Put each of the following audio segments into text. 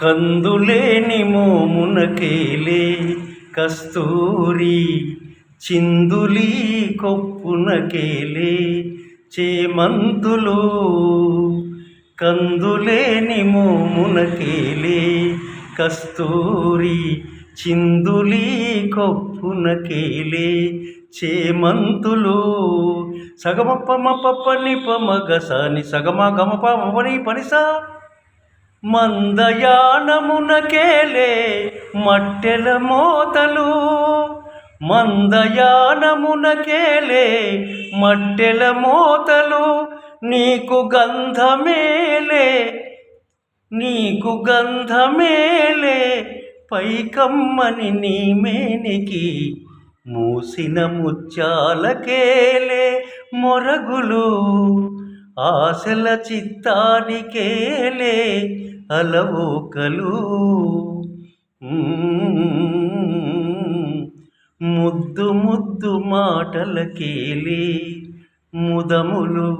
కందులేని మోమునకేలే కస్తూరి చిందులి కొప్పునకేలే చేమంతులు కందులేని మోమునకేలే కస్తూరి చిందులి కొప్పునకేలే చేమంతులు సగమప్ప మప్ప నిప మగసాని సగమ గమప మపని పనిసా మందయానమునకేలే మట్టెల మోతలు. మందయానమునకేలే మట్టెల మోతలు. నీకు గంధమేలే నీకు గంధమేలే. పైకమ్మని నీ మేనికి మూసిన ముత్యాలకేలే మొరగులు. ఆశల చిత్తానికేలే అలవోకలు. ముద్దు ముద్దు మాటలకేలి ముదములు.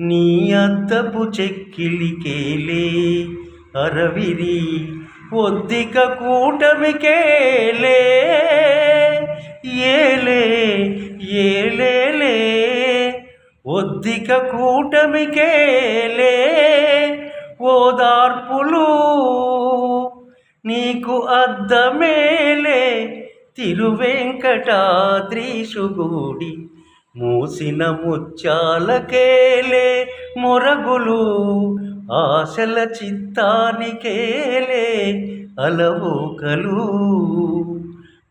నీ అద్దపు చెక్కిలికేలే అరవిరి ఒద్దిక కూటమికేలే ఏలే ఏలేలే. ఒద్దిక కూటమికేలే నీకు అద్దమేలే తిరువెంకటాద్రీషుగూడి మూసిన ముత్యాలకేలే. మొరగులు ఆశల చిత్తానికేలే. అలవోకలు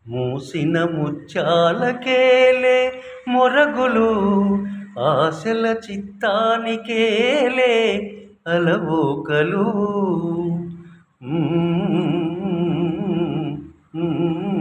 మూసిన ముత్యాలకేలే. మొరగులు ఆశల చిత్తానికేలే. అలవోకలు Mm-hmm.